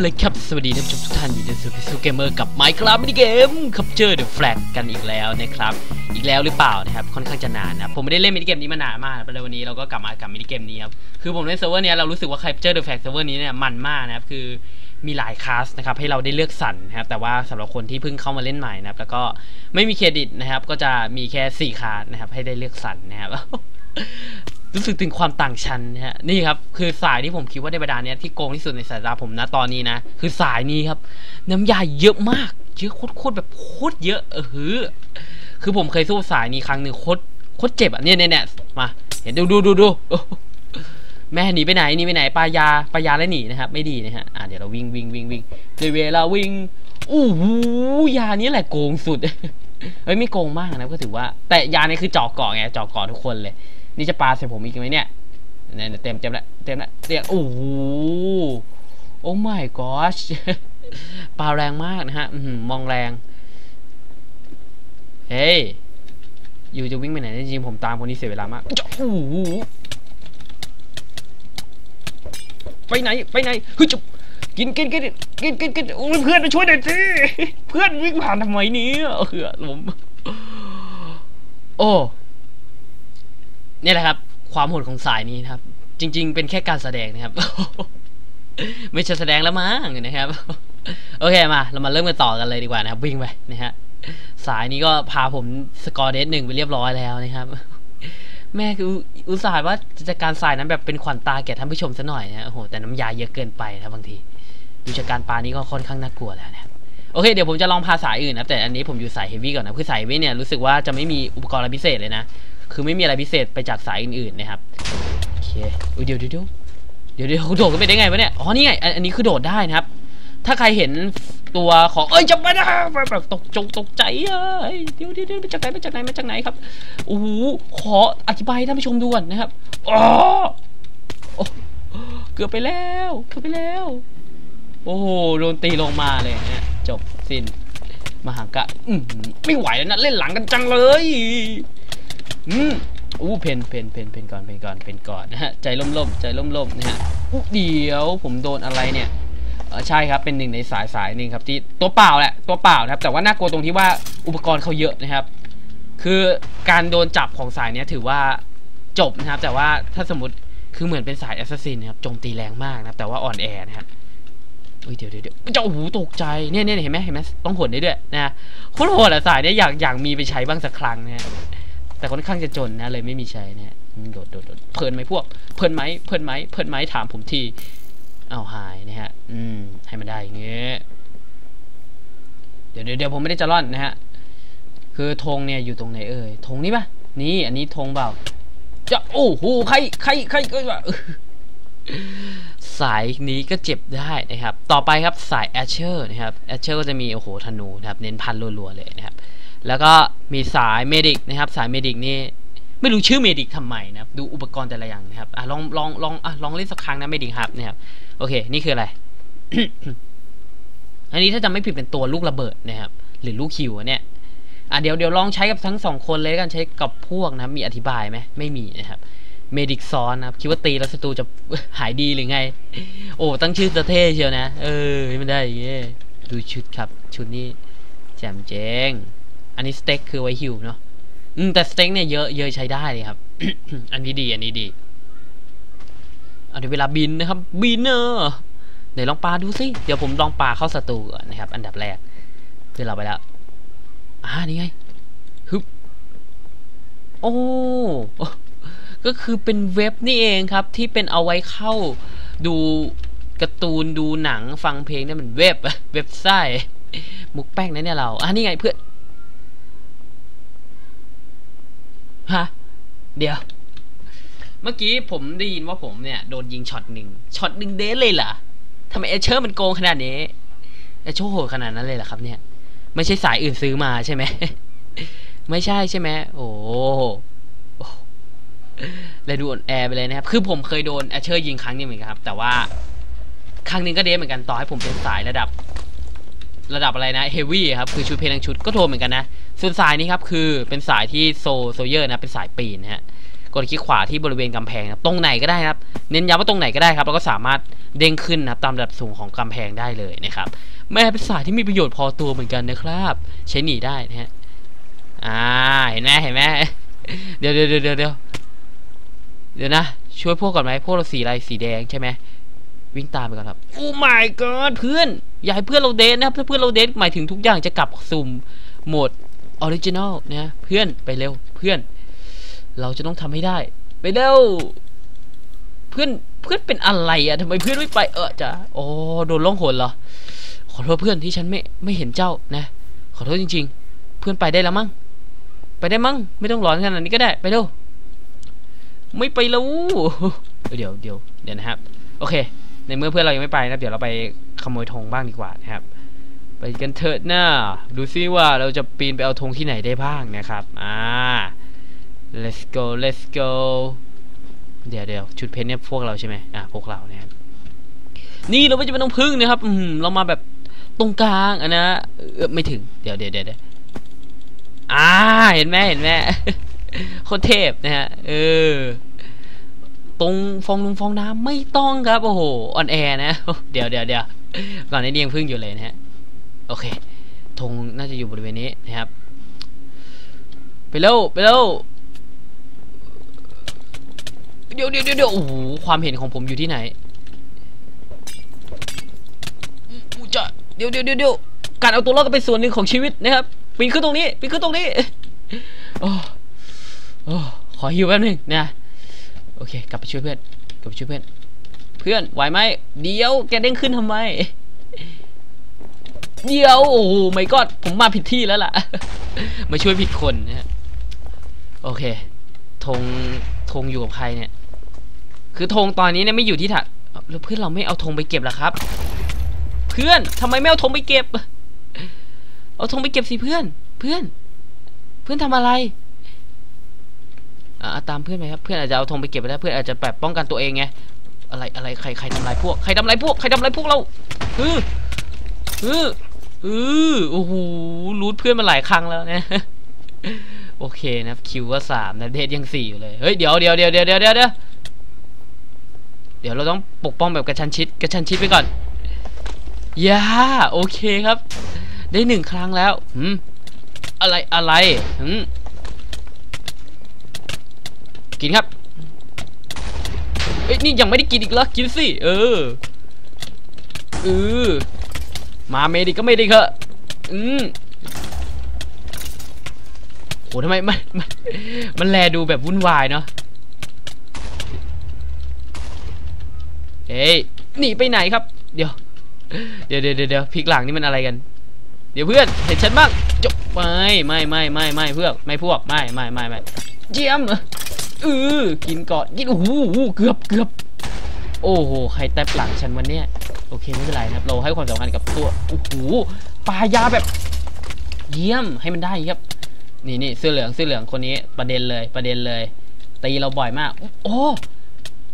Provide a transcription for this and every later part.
เลยครับ สวัสดีท่านผู้ชมทุกท่านอยู่ในซูเปอร์ซูเกมเมอร์กับ Minecraft มินิเกมครับเจอร์เดอะแฟลกกันอีกแล้วนะครับ อีกแล้วหรือเปล่านะครับ ค่อนข้างจะนานนะ ผมไม่ได้เล่นมินิเกมนี้มานานมากแต่วันนี้เราก็กลับมากับมินิเกมนี้ครับ คือผมเล่นเซิร์ฟเวอร์นี้เรารู้สึกว่า Capture the Flag เซิร์ฟเวอร์นี้เนี่ยมันมากนะครับ คือมีหลายคลาสนะครับให้เราได้เลือกสรรนะครับ แต่ว่าสำหรับคนที่เพิ่งเข้ามาเล่นใหม่นะครับ แล้วก็ไม่มีเครดิตนะครับ ก็จะมีแค่4คลาสนะครับให้ได้เลือกสรรนะครับ รู้สึกถึงความต่างชั้นนะฮะนี่ครับ คือสายที่ผมคิดว่าในบรรดาเนี้ยที่โกงที่สุดในสายตาผมนะตอนนี้นะ คือสายนี้ครับ น้ำยาเยอะมาก เยอะโคตรๆแบบโคตรเยอะเออหือคือผมเคยสู้สายนี้ครั้งหนึ่งโคตรโคตรเจ็บอะเนี่ยเนี่ยเนี่ยมา เห็นดูดูดูดูแม่หนีไปไหนหนีไปไหนปลายาปลายาแล้วหนีนะครับ ไม่ดีนะฮะอะเดี๋ยวเราวิ่งวิ่งวิ่งวิ่งเวลาวิ่งอู้หูยานี้แหละโกงสุดเฮ้ยไม่โกงมากนะก็ถือว่า แต่ยานี้คือเจาะเกาะไงเจาะเกาะทุกคนเลย นี่จะปาใส่ผมอีกไหมเนี่ยเนี่ยเต็มเต็มแล้วเต็มแล้วเต็มโอ้โหโอ้ my gosh ปาแรงมากนะฮะมองแรง เฮ้ย อยู่จะวิ่งไปไหนจริงผมตามคนนี้เสียเวลามากโอ้โหไปไหน ไปไหนเฮ้ยจุบกินกินกินกินกินกินโอ้ยเพื่อนมาช่วยหน่อยสิเพื่อนวิ่งผ่านทำไมเนี่ยเออผมโอ้ นี่แหละครับ ความโหดของสายนี้นะครับ จริง ๆ เป็นแค่การแสดงนะครับ ไม่ใช่แสดงแล้วมั้งนะครับ โอเคมา เรามาเริ่มกันต่อกันเลยดีกว่านะครับ วิ่งไปนะฮะสายนี้ก็พาผมสกอร์เดสหนึ่งไปเรียบร้อยแล้วนะครับ แม่คืออุตส่าห์ว่าจะจัดการสายนั้นแบบเป็นขวัญตาแก่ท่านผู้ชมซะหน่อยนะโอ้โหแต่น้ำยาเยอะเกินไปนะบางทีดูจากการปานี้ก็ค่อนข้างน่ากลัวแล้วนะโอเคเดี๋ยวผมจะลองพาสายอื่นนะแต่อันนี้ผมอยู่สายเฮฟวี่ก่อนนะคือสายเฮฟวี่เนี่ยรู้สึกว่าจะไม่มีอุปกรณ์อะไรพิเศษเลยนะ คือไม่มีอะไรพิเศษไปจากสายอื่นๆนะครับโอเคอุ๊ยเดี๋ยวเดี๋ยวเดี๋ยวเดี๋ยวเดี๋ยวโดดกันไปได้ไงวะเนี่ยอ๋อนี่ไงอันนี้คือโดดได้นะครับ ถ้าใครเห็นตัวของเอ้ยจะมาได้แบบตกจงตกใจเอ้ยเดี๋ยวเดี๋ยวมาจากไหนมาจากไหนมาจากไหนครับโอ้โหขออธิบายท่านผู้ชมดูก่อนนะครับอ๋อเกือบไปแล้วเกือบไปแล้ว โอ้โหโดนตีลงมาเลยฮะจบสิ้นมหากะอืมไม่ไหวแล้วนะเล่นหลังกันจังเลย อืมอู้เพนเพนเพนเพนก่อนเพนก่อนเพนก่อนนะฮะใจล่มๆใจล่มๆนะฮะอู้เดี๋ยวผมโดนอะไรเนี่ยเออใช่ครับเป็นหนึ่งในสายสายหนึ่งครับที่ตัวเปล่าแหละตัวเปล่านะครับแต่ว่าน่ากลัวตรงที่ว่าอุปกรณ์เขาเยอะนะครับ คือการโดนจับของสายเนี้ยถือว่าจบนะครับ แต่ว่าถ้าสมมติคือเหมือนเป็นสายแอสซัสซินนะครับโจมตีแรงมากนะครับแต่ว่าอ่อนแอนะครับเฮ้ยเดี๋ยวเดี๋ยวเจ้าหูตกใจเนี่ยเนี่ยเห็นไหมเห็นไหมต้องหนได้ด้วยนะโคตรโหดอะสายเนี้ยอยากอยากมีไปใช้บ้างสักครั้งนะฮะ แต่ค่อนข้างจะจนนะเลยไม่มีใช้นะฮะโดดโดดโดดเพลินไหมพวก เพลินไหมเพลินไหมเพลินไหมถามผมทีเอาหายนะฮะ อืม ให้มันได้อย่างเงี้ยเดี๋ยวเดี๋ยวผมไม่ได้จะร่อนนะฮะ คือธงเนี่ยอยู่ตรงไหนเอ่ยธงนี้ปะนี่อันนี้ธงเปล่า จะโอ้โหใครใครใครก็ว่าสายนี้ก็เจ็บได้นะครับ ต่อไปครับสายแอชเชอร์นะครับแอชเชอร์ก็จะมีโอ้โหธนูนะครับ เน้นพันรัวๆเลยนะครับ แล้วก็มีสายเมดิกนะครับ สายเมดิกนี่ไม่รู้ชื่อเมดิกทำไมนะครับ ดูอุปกรณ์แต่ละอย่างนะครับอะลองลองลองอะลองเล่นสักครั้งนะเมดิกครับนะครับ โอเค นี่คืออะไร อันนี้ถ้าจำไม่ผิดเป็นตัวลูกระเบิดนะครับ หรือลูกคิวเนี่ยอะเดี๋ยวเดี๋ยวลองใช้กับทั้งสองคนเลยกันใช้กับพวกนะมีอธิบายไหมไม่มีนะครับเมดิกซอนนะครับคิดว่าตีแล้วศัตรูจะหายดีหรือไง โอ้ตั้งชื่อจะเท่เชียวนะ เออไม่ได้อย่างเงี้ยดูชุดครับ ชุดนี้แจ่มเจ้ง นนี้สเต็กคือไว้หิวเนาะอืมแต่สเต็กเนี่ยเยอะเยอะใช้ได้เลยครับ อันนี้ดีอันนี้ดีเอาเดี๋ยวเวลาบินนะครับ บินเนอร์เดี๋ยวลองปลาดูสิเดี๋ยวผมลองปลาเข้าศัตรูก่อนนะครับ อันดับแรกเดี๋ยวเราไปแล้วอ่านี่ไงฮึบโอ้ก็คือเป็นเว็บนี่เองครับ ที่เป็นเอาไว้เข้าดูการ์ตูนดูหนังฟังเพลงนี่มันเว็บเว็บไซต์มุกแป้งนะเนี่ยเราอะนี่ไงเพื่อน ฮะ เดี๋ยว เมื่อกี้ผมได้ยินว่าผมเนี่ยโดนยิงช็อตหนึ่งช็อตหนึ่งเดทเลยเหรอทำไมเอเชอร์มันโกงขนาดนี้เอเชอร์โหดขนาดนั้นเลยเหรอครับ เนี่ย ไม่ใช่สายอื่นซื้อมาใช่ไหมไม่ใช่ใช่ไหมโอ้เลยดูอ่อนแอไปเลยนะครับ คือผมเคยโดนแอเชอร์ยิงครั้งนึงเหมือนกันครับ แต่ว่าครั้งหนึงก็เดทเหมือนกันต่อให้ผมเป็นสายระดับ ระดับอะไรนะเฮฟวี่ครับคือชุดเพลงชุดก็โทรเหมือนกันนะ ส่วนสายนี้ครับคือเป็นสายที่โซโซเยอร์นะเป็นสายปีนนะฮะกดคลิกขวาที่บริเวณกำแพงครับตรงไหนก็ได้นะครับ เน้นย้ำว่าตรงไหนก็ได้ครับ แล้วก็สามารถเด้งขึ้นนะครับตามระดับสูงของกำแพงได้เลยนะครับ แม่เป็นสายที่มีประโยชน์พอตัวเหมือนกันนะครับ ใช้หนีได้นะฮะอ่าเห็นไหมเห็นไหมเดี๋ยวเดี๋ยวเดี๋ยวเดี๋ยวเดี๋ยวนะ ช่วยพวกก่อนไหมพวกเราสีอะไรสีแดงใช่ไหมวิ่งตามไปก่อนครับโอ้ my god เพื่อน อย่าให้เพื่อนเราเดนนะครับถ้าเพื่อนเราเดนหมายถึงทุกอย่างจะกลับสู่โหมด ออริจินอลนะเพื่อนไปเร็วเพื่อน เราจะต้องทำให้ได้ ไปเร็วเพื่อนเพื่อนเป็นอะไรอะทำไมเพื่อนไม่ไปเออจ้ะโอ้โดนล่องหนเหรอขอโทษเพื่อนที่ฉันไม่ไม่เห็นเจ้านะ ขอโทษจริง ๆ เพื่อนไปได้แล้วมั้งไปได้มั้งไม่ต้องร้อนขนาดนี้ก็ได้ไปเร็วไม่ไปแล้วเดี๋ยวเดี๋ยวเดี๋ยวนะครับ โอเค ในเมื่อเพื่อนเรายังไม่ไปนะเดี๋ยวเราไปขโมยธงบ้างดีกว่านะครับ ไปกันเถิดหน้าดูซิว่าเราจะปีนไปเอาธงที่ไหนได้บ้างนะครับ อ่า let's go let's go เดี๋ยวเดี๋ยวชุดเพชรเนี่ยพวกเราใช่ไหมอ่าพวกเรานะครับนี่เราไม่จะเป็นต้องพึ่งนะครับ อืมเรามาแบบตรงกลางอันนะเออไม่ถึง เดี๋ยวเดี๋ยวเดี๋ยวอ่า เห็นไหมเห็นไหมโคตรเทพนะฮะ เออ ตรงฟองลงฟองน้ำไม่ต้องครับ โอ้โห ออนแอร์นะ เดี๋ยวเดี๋ยวเดี๋ยวก่อนนี้ยังพึ่งอยู่เลยนะฮะ โอเคธงน่าจะอยู่บริเวณนี้นะครับ ไปเร็วไปเร็วเดี๋ยวเดี๋ยวเดี๋ยวโอ้โหความเห็นของผมอยู่ที่ไหนอู้จะเดี๋ยวเดี๋ยวเดี๋ยวเดี๋ยวการเอาตัวรอดก็เป็นส่วนหนึ่งของชีวิตนะครับปีนขึ้นตรงนี้ปีนขึ้นตรงนี้โอ้โอ้ขอฮิวแป๊บนึงนะโอเค กลับไปช่วยเพื่อนกลับไปช่วยเพื่อน เพื่อนไหวไหมเดี๋ยวแกเด้งขึ้นทำไม เดียวโอ้โหไม่กอดผมมาผิดที่แล้วล่ะ มาช่วยผิดคนนะฮะโอเคธงธงอยู่กับใครเนี่ย คือธงตอนนี้เนี่ยไม่อยู่ที่ถัดแล้วเพื่อนเราไม่เอาธงไปเก็บล่ะครับ เพื่อนทำไมไม่เอาธงไปเก็บ เอาธงไปเก็บสิเพื่อน เพื่อน เพื่อนทำอะไรอ่าตามเพื่อนไปครับเพื่อนอาจจะเอาธงไปเก็บไปแล้วเพื่อนอาจจะแบบป้องกันตัวเองไงอะไรอะไรใครใครทำลายพวกใครทำลายพวกใครทำลายพวกเราเออเออ อือโอ้โหรูทเพื่อนมาหลายครั้งแล้วเนี่ยโอเคนะคิวก็สามนะเดทยังสี่อยู่เลย เฮ้ย เดี๋ยวเดี๋ยวเดี๋ยวเดี๋ยวเดี๋ยวเดี๋ยวเดี๋ยวเราต้องปกป้องแบบกระชันชิดกระชันชิดไปก่อนย่าโอเคครับ ได้หนึ่งครั้งแล้วอืมอะไรอะไรอืมกินครับเอ้ยนี่ยังไม่ได้กินอีกเหรอกินสิเออเออ มาเมดิก็ไม่ด้เคอะอืมโหทำไมมันมันมันแลดูแบบวุ่นวายเนาะเฮ้ยหนีไปไหนครับ เดี๋ยว เดี๋ยวเดี๋ยวเดี๋ยวพลิกหลังนี่มันอะไรกัน เดี๋ยวเพื่อนเห็นฉันบ้างจบไม่ไม่ไม่ไม่ไม่เพื่อนไม่พวกไม่ไม่ไม่ไม่เจียมเออกินก่อนกินโอ้โหเกือบเกือบโอ้โหใครแตบหลังฉันวันเนี้ย โอเคไม่เป็นไรนะครับ เราให้ความสำคัญกับตัวโอ้โหปลายาแบบ เยี่ยมให้มันได้ครับ นี่นี่เสื้อเหลืองเสื้อเหลืองคนนี้ประเด็นเลยประเด็นเลยตีเราบ่อยมาก โอ้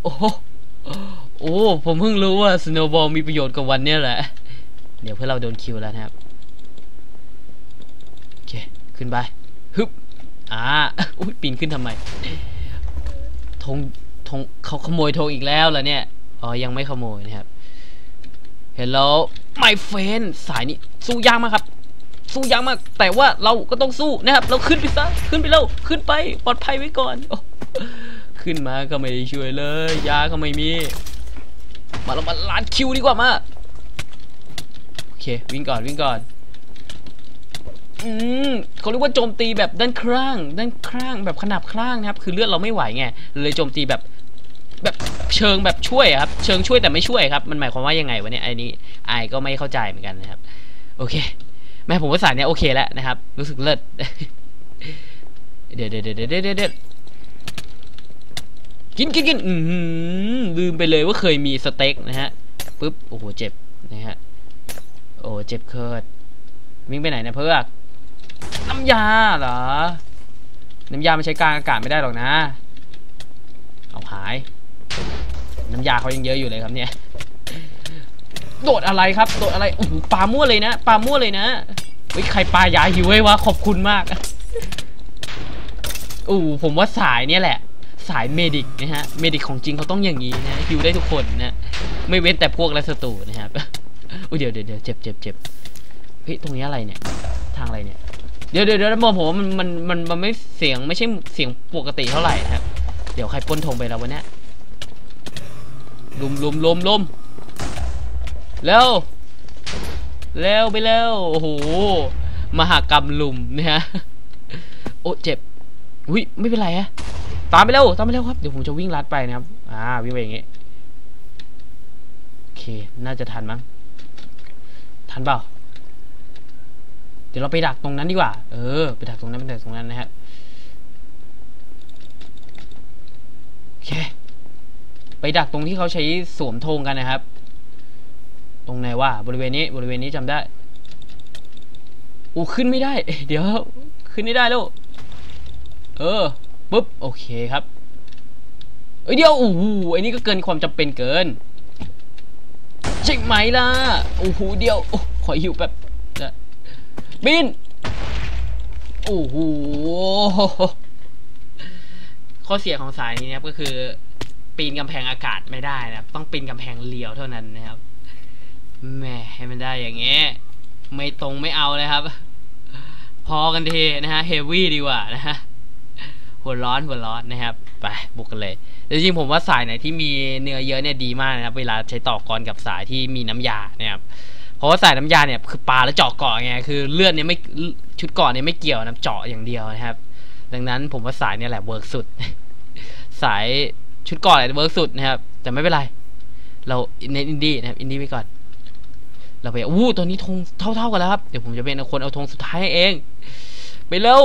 โอ้โอ้ผมเพิ่งรู้ว่าสโนว์บอลมีประโยชน์กับวันเนี้ยแหละ เดี๋ยวเพื่อเราโดนคิวแล้วนะครับโอเคขึ้นไปฮึบอ่าอุ้ยปีนขึ้นทำไมธงธงเขาขโมยธงอีกแล้วเหรอเนี่ยอ๋อยังไม่ขโมยนะครับ เห็นแล้วไม่เฟนสายนี้สู้ยากมากครับ สู้ยากมาก แต่ว่าเราก็ต้องสู้นะครับ เราขึ้นไปซะ ขึ้นไปแล้วขึ้นไปปลอดภัยไว้ก่อนอขึ้นมาก็ไม่ได้ช่วยเลย ยาก็ไม่มี มาเรามาล้านคิวดีกว่ามา โอเค วิ่งก่อนวิ่งก่อนอืมเขาเรียกว่าโจมตีแบบด้านข้าง ด้านข้างแบบขนาบข้างนะครับ คือเลือดเราไม่ไหวไง เลยโจมตีแบบ เชิงแบบช่วยครับ เชิงช่วยแต่ไม่ช่วยครับ มันหมายความว่ายังไงวะเนี่ยไอ้นี้ไอก็ไม่เข้าใจเหมือนกันนะครับ โอเค แม่ผมว่าสายเนี้ยโอเคแล้วนะครับ รู้สึกเลิศ เดี๋ยวเดี๋ยวเดี๋ยวเดี๋ยวเดี๋ยวกินกินกินอืมลืมไปเลยว่าเคยมีสเต็กนะฮะปุ๊บ โอ้โห เจ็บนะฮะ โอ้เจ็บเคิร์ดวิ่งไปไหนนะเพื่อน้ำยาเหรอ น้ำยามันใช้กลางอากาศไม่ได้หรอกนะ เอาหาย น้ำยาเขายังเยอะอยู่เลยครับเนี่ย โดดอะไรครับ โดดอะไรโอ้โหปลามั่วเลยนะปลามั่วเลยนะเฮ้ยใครปลายาหิวไว้วะขอบคุณมากโอ้ผมว่าสายเนี่ยแหละ สายเมดิกนะฮะเมดิกของจริงเขาต้องอย่างนี้นะฮิวได้ทุกคนนะไม่เว้นแต่พวกและศัตรูนะครับอุ้ยเดี๋ยวเดี๋ยวเจ็บเจ็บเจ็บเฮ้ยตรงนี้อะไรเนี่ย ทางอะไรเนี่ยเดี๋ยวเดี๋ยวเดี๋ยวมองผมว่ามันมันมันมันไม่เสียงไม่ใช่เสียงปกติเท่าไหร่นะครับเดี๋ยวใครป้นธงไปแล้ววันนี้ ลุมลุมลุมลุมเร็วเร็วไปเร็วโอ้โหมหากรรมลุมเนะฮะโอ้เจ็บอุ้ยไม่เป็นไรฮะตามไปเร็วตามไปเร็วครับเดี๋ยวผมจะวิ่งลัดไปนะครับอ่าวิ่งไปอย่างงี้โอเคน่าจะทันมั้งทันเปล่าเดี๋ยวเราไปดักตรงนั้นดีกว่า เออ ไปดักตรงนั้นไปดักตรงนั้นนะฮะโอเค ดักตรงที่เขาใช้สวมธงกันนะครับ ตรงไหนว่าบริเวณนี้บริเวณนี้จำได้อู้ขึ้นไม่ได้ เดี๋ยว ขึ้นไม่ได้แล้วเออปุ๊บโอเคครับเอ้ยเดี๋ยวโอ้โหไอ้นี่ก็เกินความจำเป็นเกินใช่ไหมล่ะโอ้โหเดี๋ยวโอ้ขอหิวแบบนะบินโอ้โหข้อเสียของสายนี้นะครับก็คือ ปีนกำแพงอากาศไม่ได้นะครับ ต้องปีนกำแพงเลียวเท่านั้นนะครับแหม่ให้มันได้อย่างเงี้ยไม่ตรงไม่เอาเลยครับ พอกันทีนะฮะเฮฟวี่ดีกว่านะฮะหัวร้อนหัวร้อนนะครับไปบุกกันเลยจริงๆผมว่าสายไหนที่มีเนื้อเยอะเนี่ยดีมากนะครับ เวลาใช้ต่อกรกับสายที่มีน้ำยานะครับเพราะว่าสายน้ำยาเนี่ยคือปลาแล้วเจาะเกาะไงคือเลือดเนี่ยไม่ชุดเกาะเนี่ยไม่เกี่ยวนะเจาะอย่างเดียวนะครับ ดังนั้นผมว่าสายเนี่ยแหละเวิร์กสุด สาย ชุดกาะแหละเวิร์กสุดนะครับ แต่ไม่เป็นไร เราเน้นอินดี้นะครับอินดี้ไว้ก่อน เราไปอู้ตัวนี้ธงเท่าๆกันแล้วครับ เดี๋ยวผมจะเป็นคนเอาธงสุดท้ายเอง ไปเร็ว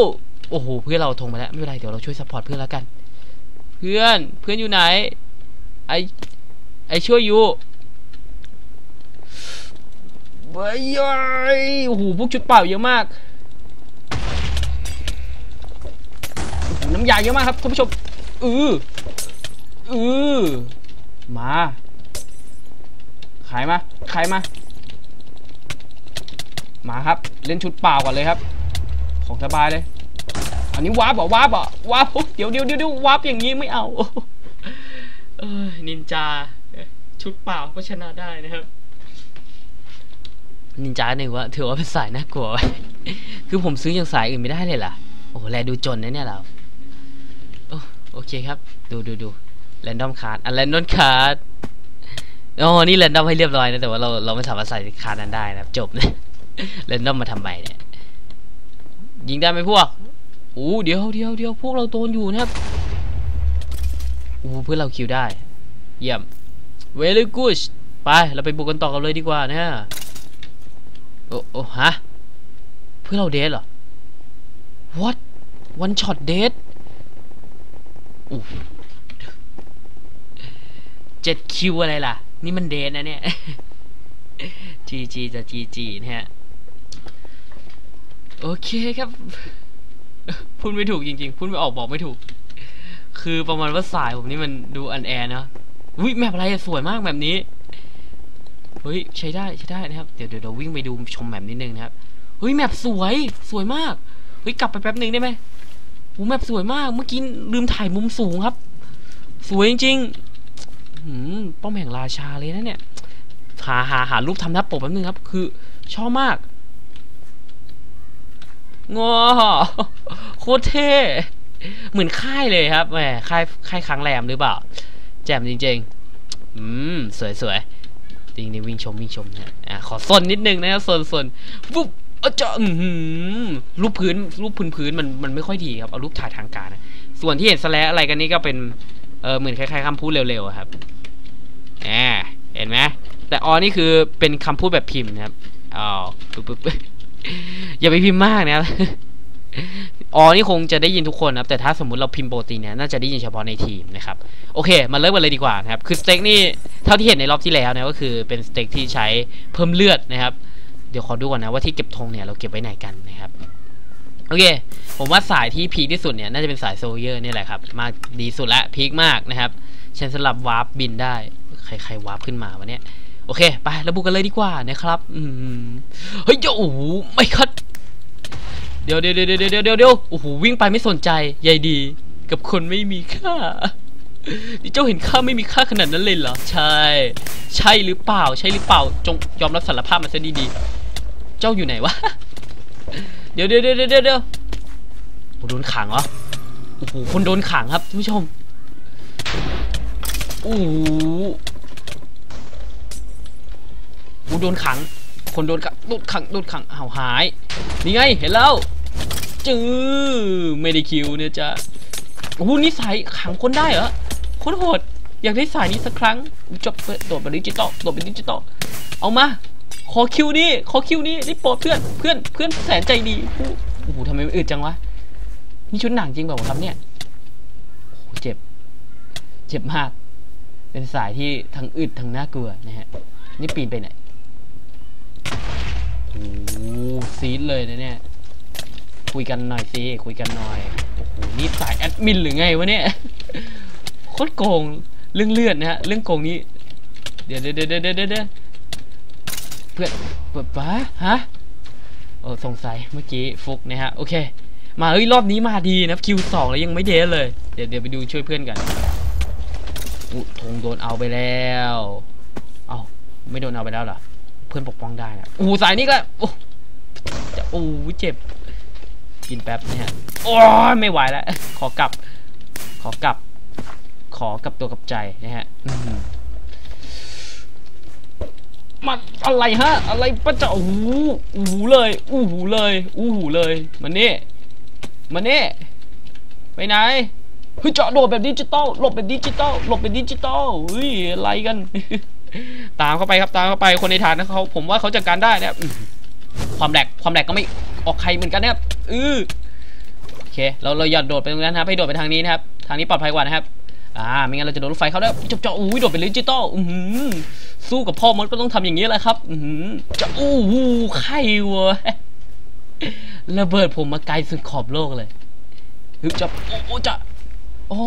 โอ้โหเพื่อนเราธงมาแล้วไม่เป็นไรเดี๋ยวเราช่วยซัพพอร์ตเพื่อนแล้วกัน เพื่อนเพื่อนอยู่ไหนไอไอช่วยอยู่เว้ยโอ้โหพวกชุดเปล่าเยอะมากน้ำยาเยอะมากครับท่านผู้ชมอือ อือมา ขายมา ขายมา มาครับ เล่นชุดเปล่าก่อนเลยครับ ของสบายเลย อันนี้วาร์ปเหรอวาร์ปเหรอวาร์ปเดี๋ยวเดี๋ยวเดี๋ยวววาร์ปอย่างนี้ไม่เอาเออนินจา ชุดเปล่าก็ชนะได้นะครับนินจาหนึ่งว่าถือว่าเป็นสายน่ากลัว คือผมซื้ออย่างสายอื่นไม่ได้เลยล่ะ โอ้โหแลดูจนนะเนี่ยเรา โอโอเคครับ ดูดูดู แรนดอมคาร์ดอันแรนดอมคาร์ดอ๋อนี่แรนดอมให้เรียบร้อยนะ แต่ว่าเราเราไม่สามารถใส่คาร์ดนั้นได้นะครับ จบนะเรนดอมมาทำไมเนี่ย ยิงได้ไหมพวกอู้เดี๋ยวเดี๋ยวเดี๋ยวพวกเราโดนอยู่นะครับอู้เพื่อนเราคิวได้ เยี่ยม very good ไป เราไปบุกกันต่อกันเลยดีกว่านะฮะโอ้โอ้ฮะ เพื่อเราเดทเหรอ what one shot dead อู้ เจ็ดคิวอะไรล่ะ นี่มันเดทนะเนี่ยจีจีจะจีจีนะฮะ โอเคครับ พูดไม่ถูกจริงๆ พูดไม่ออกบอกไม่ถูก คือประมาณว่าสายผมนี่มันดูอันแอร์นะอุ้ยแมปอะไรสวยมากแบบนี้ เฮ้ยใช้ได้ใช้ได้นะครับ เดี๋ยวเดี๋ยวเราวิ่งไปดูชมแมปนิดนึงนะครับ เฮ้ยแมปสวยสวยมาก เฮ้ยกลับไปแป๊บหนึ่งได้ไหมโอ้แมปสวยมาก เมื่อกี้ลืมถ่ายมุมสูงครับ สวยจริงๆ ป้อมแห่งราชาเลยนะเนี่ย หาหาหารูปทำหน้าปกแป๊บนึงครับ คือ ชอบมากงอโคตรเท่ เหมือนค่ายเลยครับแหมค่ายค่ายค้างแรมหรือเปล่า แจ่มจริงๆ อืม สวยสวยจริงนี่วิ่งชมวิ่งชมนะอะขอสนนิดนึงนะครับสนสนปุ๊บเออจะอืมรูปพื้นรูปพื้นพื้นมันมันไม่ค่อยดีครับ เอารูปถ่ายทางการนะ ส่วนที่เห็นสแลอะไรกันนี่ก็เป็น เออเหมือนคล้ายๆคำพูดเร็วๆครับแหมเห็นไหมแต่ออนี่คือเป็นคำพูดแบบพิมพ์นะครับอ๋อปุ๊บปุ๊บอย่าไปพิมพ์มากนะครับออนี่คงจะได้ยินทุกคนนะครับแต่ถ้าสมมุติเราพิมพ์โปรตีนเนี่ยน่าจะได้ยินเฉพาะในทีมนะครับโอเคมาเริ่มกันเลยดีกว่านะครับคือสเต็กนี่เท่าที่เห็นในรอบที่แล้วนะก็คือเป็นสเต็กที่ใช้เพิ่มเลือดนะครับ เดี๋ยวขอดูก่อนนะว่าที่เก็บธงเนี่ยเราเก็บไว้ไหนกันนะครับ โอเค ผมว่าสายที่พีคที่สุดเนี่ย น่าจะเป็นสายโซเยอร์นี่แหละครับ มาดีสุดละพีคมากนะครับฉันสลับวาร์ปบินได้ ใครใครวาร์ปขึ้นมาวะเนี่ยโอเค ไประบุกันเลยดีกว่านะครับ อืม เฮ้ยโอ้โหไม่คัดเดี๋ยวเดี๋ยวเดี๋ยวเดี๋ยวเดี๋ยวเดี๋ยวโอ้โหวิ่งไปไม่สนใจใยดีกกับคนไม่มีค่านี่เจ้าเห็นข้าไม่มีค่าขนาดนั้นเลยเหรอ ใช่ ใช่หรือเปล่า ใช่หรือเปล่า จงยอมรับสารภาพมาซะดีๆ เจ้าอยู่ไหนวะ เดี๋ยวเดี๋ยวเดี๋ยวเดี๋ยวเดี๋ยวโดนขังเหรอโอ้โหคนโดนขังครับท่านผู้ชมโอ้โหโอ้โดนขัง คนโดนขังโดนขังโดนขังเอ้าหาย นี่ไงเห็นแล้วจื้อไม่ได้คิวเนี่ยจ้ะโอ้โหนี่สายขังคนได้เหรอคตรโหดอยากได้สายนี้สักครั้งจบโดดเป็นดิจิตอลโดดเป็นดิจิตอลเอามา ขอคิวนี้ขอคิวนี้ได้โปรดเพื่อนเพื่อนเพื่อนแสนใจดีโอ้โหทำไมมันอึดจังวะนี่ชุดหนังจริงเปล่าครับเนี่ยโอ้โหเจ็บ เจ็บมาก เป็นสายที่ทั้งอึดทั้งน่ากลัวนะฮะนี่ปีนไปไหนโอ้โหซีดเลยนะเนี่ยคุยกันหน่อยสิคุยกันหน่อยโอ้โหนี่สายแอดมินหรือไงวะเนี่ยโคตรโกงเรื่องเลือดนะฮะเรื่องโกงนี้เดี๋ยวเดี๋ยวเดี๋ยวเดี๋ยว เพื่อนเปิดปะฮะโอ้สงสัยเมื่อกี้ฟุกนะฮะโอเค มาเอ้ยรอบนี้มาดีนะคิวสองแล้วยังไม่เดทเลยเดี๋ยวเดี๋ยวไปดูช่วยเพื่อนกันอุยธงโดนเอาไปแล้วเอาไม่โดนเอาไปแล้วเหรอเพื่อนปกป้องได้นะอู้สายนี้ก็โอ้จะโอ้เจ็บ กินแป๊บนะฮะโอ้ยไม่ไหวแล้วขอกลับ ขอกลับ ขอกับตัวกับใจนะฮะ มันอะไรฮะ อะไรปะเจะโอ้โหอู้หูเลยอู้หูเลยอู้หูเลยมันนี่มันนี่ไปไหนเฮ้ยเจาะโดดแบบดิจิตอลหลบแบบดิจิตอลหลบแบบดิจิตอลเฮ้ยอะไรกัน ตามเข้าไปครับตามเข้าไปคนในฐานนะเขาผมว่าเขาจัดการได้นะครับความแหลกความแหลกก็ไม่ออกใครเหมือนกันนะครับอือโอเคเราเราอย่าโดดไปตรงนั้นครับให้โดดไปทางนี้นะครับทางนี้ปลอดภัยกว่านะครับ อ่าไม่งั้นเราจะโดนรถไฟเขาแล้วจะจะอุ้ยโดดเป็นดิจิตอลอือหือสู้กับพ่อมดก็ต้องทำอย่างนี้แหละครับอือหือจะอู้หูใครวะระเบิดผมมาไกลสุดขอบโลกเลยฮึจะโอ้โอ้จะโอ้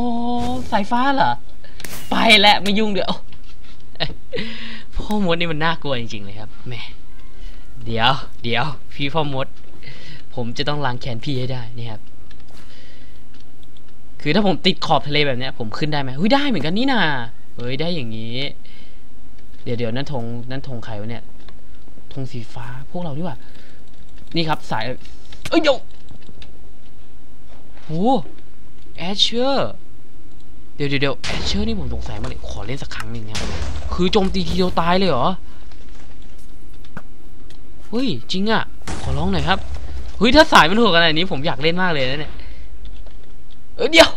สายฟ้าเหรอไปแล้วไม่ยุ่งเดี๋ยวพ่อมดนี่มันน่ากลัวจริงๆเลยครับแม่เดี๋ยว เดี๋ยว พี่พ่อมด ผมจะต้องล้างแขนพี่ให้ได้นี่ครับ คือถ้าผมติดขอบทะเลแบบเนี้ยผมขึ้นได้ไหมเฮ้ยได้เหมือนกันนี่นาเฮ้ยได้อย่างนี้ เดี๋ยวเดี๋ยวนั่นธงนั่นธงใครวะเนี่ยธงสีฟ้าพวกเราดีกว่านี่ครับสายเอ้ยเดี๋ยวโหแอชเชอร์เดี๋ยวเดี๋ยวแอชเชอร์นี่ผมสงสัยมากเลยขอเล่นสักครั้งหนึ่งนะครับคือโจมตีทีเดียวตายเลยเหรอเฮ้ยจริงอะขอร้องหน่อยครับเฮ้ยถ้าสายมันโหัวขนาดนี้ผมอยากเล่นมากเลยนะเนี่ย เออเดี๋ยว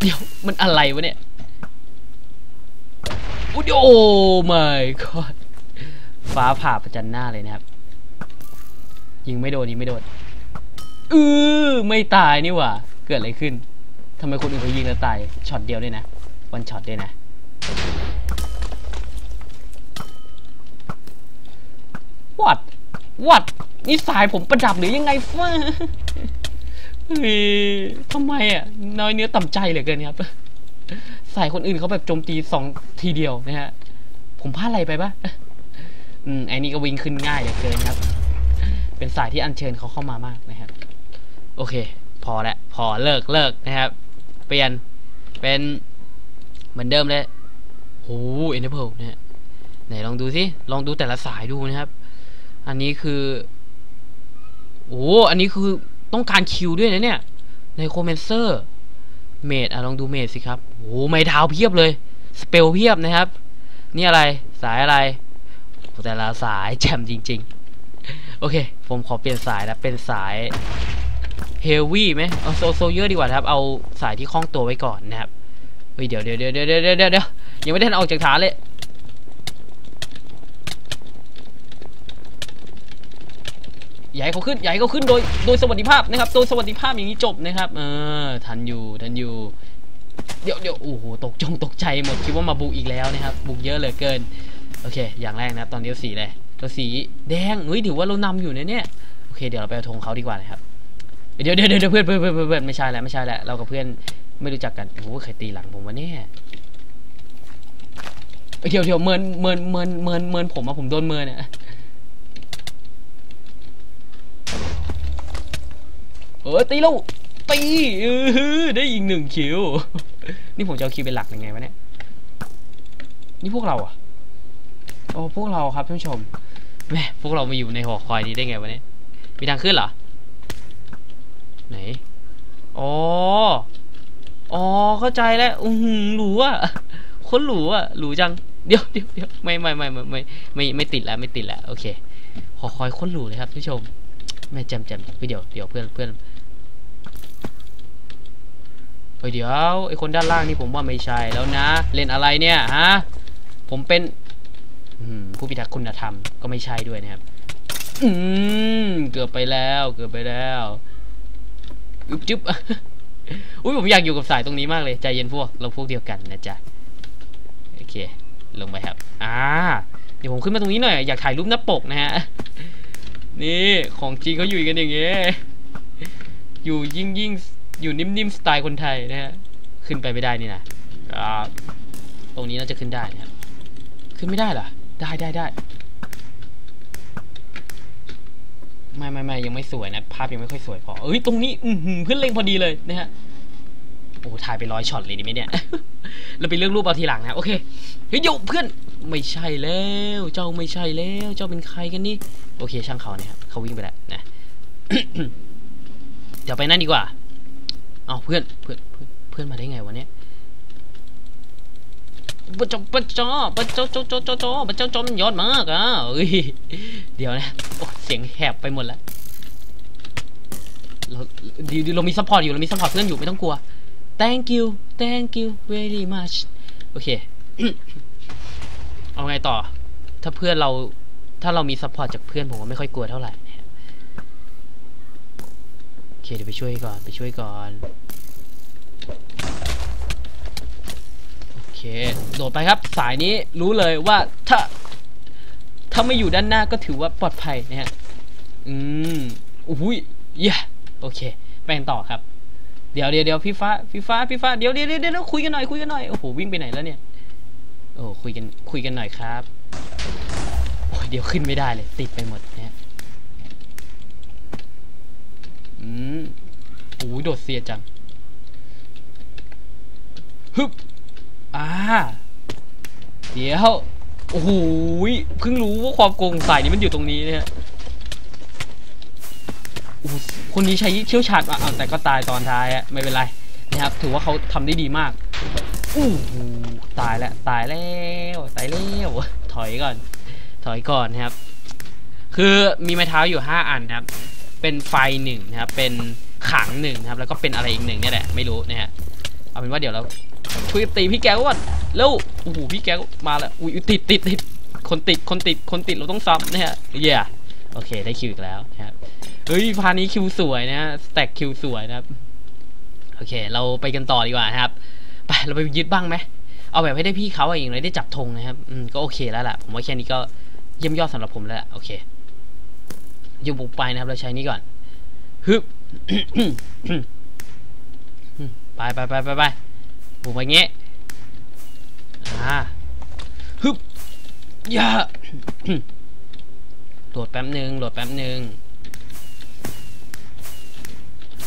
เดี๋ยวมันอะไรวะเนี่ยอุ๊ยโอ้ my god ฟ้าผ่าประจันหน้าเลยนะครับ ยิงไม่โดนยิงไม่โดนอือไม่ตายนี่หว่า เกิดอะไรขึ้นทำไมคนอื่นเขายิงแล้วตายช็อตเดียวด้วยนะวันช็อตด้วยนะวัดวัด นี่สายผมประดับหรือยังไงฟ้าเฮ้ยทำไมอะ น้อยเนื้อต่ำใจเหลือเกินครับ สายคนอื่นเขาแบบโจมตีสองทีเดียวนะฮะ ผมพลาดอะไรไปปะอืมไอ้นี่ก็วิ่งขึ้นง่ายเหลือเกินครับ เป็นสายที่อัญเชิญเขาเข้ามามากนะครับ โอเค พอแล้วพอเลิกเลิกนะครับ เปลี่ยนเป็นเหมือนเดิมเลยโอ้เอ็นเดอร์เพลนะฮะไหนลองดูสิ ลองดูแต่ละสายดูนะครับ อันนี้คือ โอ้อันนี้คือต้องการคิวด้วยนะเนี่ยในโคเมนเซอร์เมดอะลองดูเมดสิครับโอ้ไม้เท้าเพียบเลยสเปลเพียบนะครับ นี่อะไรสายอะไรแต่ละสายแจ่มจริง ๆ โอเค ผมขอเปลี่ยนสายแล้วเป็นสายเฮลวี่ไหมเอาโซโซเยอร์ดีกว่าครับ เอาสายที่คล้องตัวไว้ก่อนนะครับเฮ้ยเดี๋ยวเดี๋ยวเดี๋ยวเดี๋ยวเดี๋ยวเดี๋ยวยังไม่ได้ทันออกจากฐานเลย อย่าให้เขาขึ้นอย่าให้เขาขึ้นโดยโดยสวัสดิภาพนะครับโดยสวัสดิภาพอย่างนี้จบนะครับเออทันอยู่ทันอยู่เดี๋ยวเดี๋ยวโอ้โหตกจงตกใจหมดคิดว่ามาบุกอีกแล้วนะครับบุกเยอะเหลือเกินโอเค อย่างแรกนะครับตอนนี้สีอะไรเราสีแดงเฮ้ยถือว่าเรานำอยู่นะเนี่ยโอเคเดี๋ยวเราไปเอาธงเขาดีกว่านะครับเดี๋ยวเดี๋ยวเดี๋ยวเพื่อนเพื่อนเพื่อนเพื่อนไม่ใช่แล้วไม่ใช่แล้วเรากับเพื่อนไม่รู้จักกันโอ้โหใครตีหลังผมวะเนี่ยเดี๋ยวเดี๋ยวเมินเมินเมินเมินเมินผมอะผมโดนเมินเนี่ย ออตีแล้วตีเออได้อีกหนึ่งคิว นี่ผมจะเอาคิวเป็นหลักยังไงวะเนี่ย นี่พวกเราอะโอ้พวกเราครับท่านผู้ชมแม่พวกเรามาอยู่ในหอคอยนี้ได้ไงวะเนี่ย มีทางขึ้นเหรอ ไหน อ๋อ อ๋อ เข้าใจแล้วอือหือหรูอะคนหรูอะหรูจัง เดี๋ยวเดี๋ยวเดี๋ยวไม่ไม่ไม่ไม่ไม่ไม่ไม่ติดแล้วไม่ติดแล้วโอเค หอคอยคนหรูเลยครับท่านผู้ชม แม่แจมแจมพี่เดี๋ยวเดี๋ยวเพื่อนเพื่อน เฮ้ยเดี๋ยวไอคนด้านล่างนี่ผมว่าไม่ใช่แล้วนะ เล่นอะไรเนี่ยฮะผมเป็นผู้พิทักษ์คุณธรรมก็ไม่ใช่ด้วยนะครับ อืมเกือบไปแล้วเกือบไปแล้วอึบจึ๊บอุ้ยผมอยากอยู่กับสายตรงนี้มากเลยใจเย็นพวกเราพวกเดียวกันนะจ๊ะโอเค ลงไปครับอ่าเดี๋ยวผมขึ้นมาตรงนี้หน่อยอยากถ่ายรูปหน้าปกนะฮะนี่ของจริงเขาอยู่กันอย่างเงี้ยอยู่ยิ่งยิ่ง อยู่นิ่มๆสไตล์คนไทยนะฮะ ขึ้นไปไม่ได้นี่นะอ่าตรงนี้น่าจะขึ้นได้นะขึ้นไม่ได้เหรอ ได้ได้ได้ ไม่ไม่ไม่ยังไม่สวยนะ ภาพยังไม่ค่อยสวยพอ เอ้ย ตรงนี้ อือหือเพื่อนเล็งพอดีเลยนะฮะ โอ้ถ่ายไปร้อยช็อตเลยดีไหมเนี่ย เราไปเลือกรูปเอาทีหลังนะ โอเค เฮ้ยโยเพื่อน ไม่ใช่แล้ว เจ้าไม่ใช่แล้ว เจ้าเป็นใครกันนี่ โอเค ช่างเขาเนี่ยครับเขาวิ่งไปแล้วนะเดี๋ยวไปนั่นดีกว่า เอาเพื่อนเพื่อนเพื่อนเพื่อนมาได้ไงวะเนี่ยปะจอปะจอปะจอจอจอจอจอปะจอจอมันยอดมากอะเอ้ยเดี๋ยวนะโอ้เสียงแหบไปหมดแล้วเราดีดีเรามีซัพพอร์ตอยู่เรามีซัพพอร์ตเพื่อนอยู่ไม่ต้องกลัว thank you thank you very much โอเค เอาไงต่อ ถ้าเพื่อนเรา ถ้าเรามีซัพพอร์ตจากเพื่อนผมก็ไม่ค่อยกลัวเท่าไหร่ เคเดี๋ยวไปช่วยก่อน ไปช่วยก่อน โอเค โดดไปครับ สายนี้รู้เลยว่าถ้า ถ้าไม่อยู่ด้านหน้าก็ถือว่าปลอดภัยนะฮะ อืมอุ้ยเย่โอเค ไปกันต่อครับ เดี๋ยวเดี๋ยวเดี๋ยวพี่ฟ้า พี่ฟ้า พี่ฟ้า เดี๋ยวเดี๋ยวเดี๋ยวเดี๋ยวคุยกันหน่อย คุยกันหน่อย โอ้โห วิ่งไปไหนแล้วเนี่ย โอ้คุยกัน คุยกันหน่อยครับ โอ้ยเดี๋ยวขึ้นไม่ได้เลย ติดไปหมดนะฮะ อืมโอ้ยโดดเสียจัง ฮึบ อ่า เดี๋ยว โอ้โหเพิ่งรู้ว่าความโกงสายนี้มันอยู่ตรงนี้เนี่ยคนนี้ใช้เชี่ยวชาญอะแต่ก็ตายตอนท้ายอะไม่เป็นไรนะครับ ถือว่าเขาทำได้ดีมากอู้หูตายแล้วตายแล้วตายแล้วถอยก่อน ถอยก่อนนะครับ คือมีไม้เท้าอยู่ 5 อันนะครับ เป็นไฟหนึ่งนะครับเป็นขังหนึ่งนะครับ แล้วก็เป็นอะไรอีกหนึ่งเนี่ยแหละไม่รู้นะฮะเอาเป็นว่าเดี๋ยวเราช่วยตีพี่แกก่อนเร็วโอ้โหพี่แกมาแล้วอุ้ยติดติดติดคนติดคนติดคนติดเราต้องซ้ำนะฮะเย่โอเคได้คิวอีกแล้วนะครับเฮ้ยพานี้คิวสวยนะฮะสแต็กคิวสวยนะครับโอเค เราไปกันต่อดีกว่านะครับไปเราไปยึดบ้างไหมเอาแบบให้ได้พี่เขาอะอย่างไรได้จับธงนะครับอืมก็โอเคแล้วล่ะผมว่าแค่นี้ก็เยี่ยมยอดสำหรับผมแล้วล่ะโอเค อยู่บุกไปนะครับ เราใช้นี้ก่อนฮึบไปไปไปไปไปบุกไปเงี้ยอ่าฮึบอย่าโหลดแป๊บหนึ่งโหลดแป๊บหนึ่ง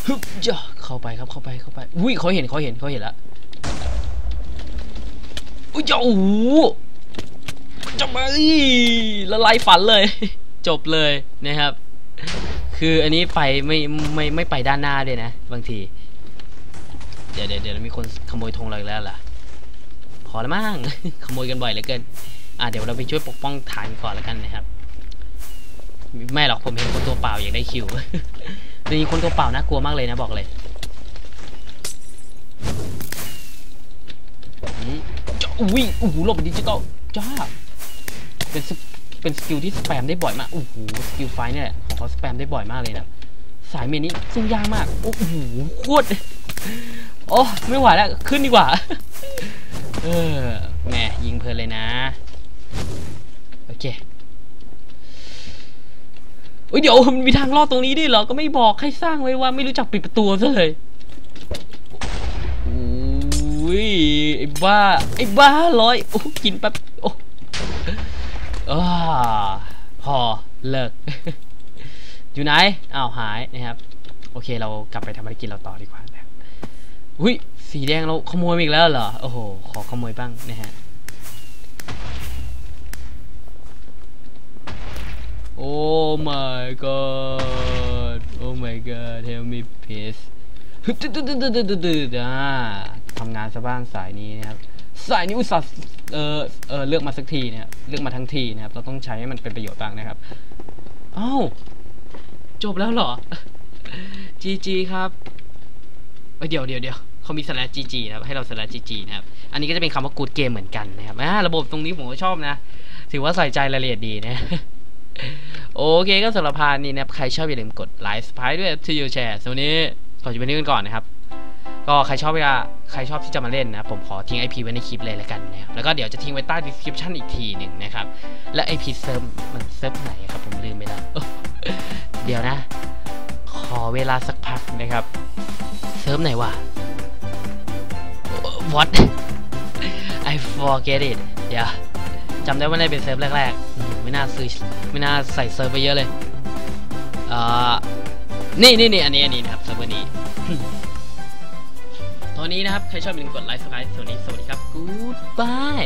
ฮึบย่าเข้าไปครับเข้าไปเข้าไปอุ้ยเขาเห็นเขาเห็นเขาเห็นแล้วอุ้ยโอ้โหจะมาละลายฝันเลย จบเลยนะครับ คืออันนี้ไปไม่ไม่ไม่ไปด้านหน้าด้วยนะ บางที เดี๋ยวเดี๋ยวเดี๋ยวมีคนขโมยธงเราอีกแล้วล่ะ พอแล้วมั้ง ขโมยกันบ่อยเหลือเกิน อะเดี๋ยวเราไปช่วยปกป้องฐานก่อนแล้วกันนะครับ ไม่หรอกผมเห็นคนตัวเปล่าอยากได้คิวจริงคนตัวเปล่าน่ากลัวมากเลยนะบอกเลยอุ้ยโอ้โหลบดิจิตอลจ้าเป็นส เป็นสกิลที่สแปมได้บ่อยมากโอ้โหสกิลไฟเนี่ยของเขาสแปมได้บ่อยมากเลยนะสายเมนนี้ซึ่งยากมากโอ้โหโคตรโอ้ไม่ไหวแล้วขึ้นดีกว่า เออแหมยิงเพลินเลยนะ โอเคเอ้ยเดี๋ยวมันมีทางลอดตรงนี้ด้วยเหรอ ก็ไม่บอกใครสร้างไว้ว่าไม่รู้จักปิดประตูซะเลยอุ้ยไอ้บ้าไอ้บ้าร้อยโอ้กินแป๊บ ออพอเลิก อยู่ไหนอ้าวหายนะครับ โอเคเรากลับไปทำภารกิจเราต่อดีกว่านะครับอุ้ยสีแดงเราขโมยอีกแล้วเหรอ โอ้โห ขอขโมยบ้างนะฮะ โอ้ my god โอ้ my god help me please ด่าทำงานซะบ้างสายนี้นะครับ สายนี้อุตส่าห์เออเออเลือกมาสักทีนะครับเลือกมาทั้งทีนะครับ เราต้องใช้ให้มันเป็นประโยชน์บ้างนะครับอ้าวจบแล้วเหรอ GG ครับเดี๋ยวเดี๋ยวเดี๋ยวเขามี slash GG นะครับให้เรา slash GG นะครับ อันนี้ก็จะเป็นคำว่า good game เหมือนกันนะครับอ่าระบบตรงนี้ผมก็ชอบนะ ถือว่าใส่ใจรายละเอียดดีนะ โอเคก็สำหรับพาร์ทนี้นะครับ ใครชอบอย่าลืมกดไลค์สไปด้วยที่ยูแชร์สวันนี้ขอจบไปนี้กันก่อนนะครับ ก็ใครชอบเวลาใครชอบที่จะมาเล่นนะผมขอทิ้ง IP ไว้ในคลิปเลยแล้วกันนะครับแล้วก็เดี๋ยวจะทิ้งไว้ใต้ description อีกทีหนึ่งนะครับและ IP เซิร์ฟมันเซิร์ฟไหนครับผมลืมไปแล้วเดี๋ยวนะ ขอเวลาสักพักนะครับเซิร์ฟไหนวะ what I forget it เดี๋ยวจำได้ว่าในเป็นเซิร์ฟแรกๆไม่น่าซื้อไม่น่าใส่เซิร์ฟไปเยอะเลยเอ่อนี่นี่นี่อันนี้อันนี้นะครับเซิร์ฟเวันนี้นะครับ ใครชอบอย่าลืมกดไลค์สไครต์สวัสดีสวัสดีครับกู๊ดบาย